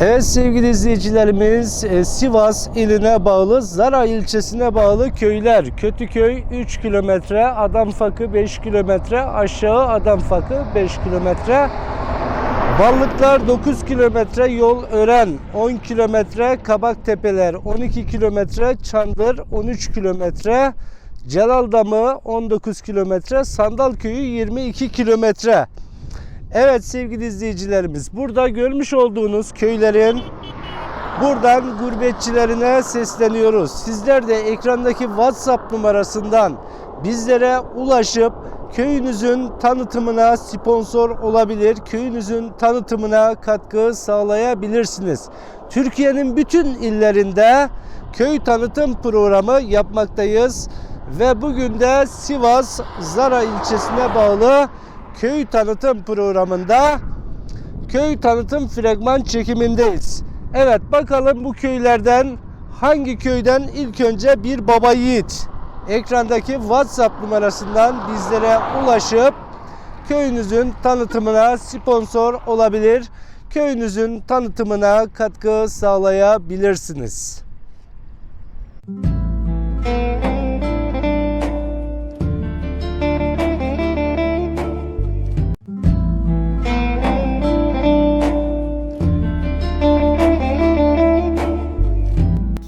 Evet sevgili izleyicilerimiz e, Sivas iline bağlı Zara ilçesine bağlı köyler. Kötüköy 3 kilometre, Adamfakı 5 kilometre, aşağı Adamfakı 5 kilometre. Ballıklar 9 kilometre, yol Ören 10 kilometre, Kabaktepeler 12 kilometre, Çandır 13 kilometre, Celaldamı 19 kilometre, Sandalköy'ü 22 kilometre. Evet sevgili izleyicilerimiz burada görmüş olduğunuz köylerin buradan gurbetçilerine sesleniyoruz. Sizler de ekrandaki WhatsApp numarasından bizlere ulaşıp köyünüzün tanıtımına sponsor olabilir, köyünüzün tanıtımına katkı sağlayabilirsiniz. Türkiye'nin bütün illerinde köy tanıtım programı yapmaktayız ve bugün de Sivas Zara ilçesine bağlı köy tanıtım programında köy tanıtım fragman çekimindeyiz. Evet bakalım bu köylerden hangi köyden ilk önce bir baba yiğit ekrandaki WhatsApp numarasından bizlere ulaşıp köyünüzün tanıtımına sponsor olabilir. Köyünüzün tanıtımına katkı sağlayabilirsiniz.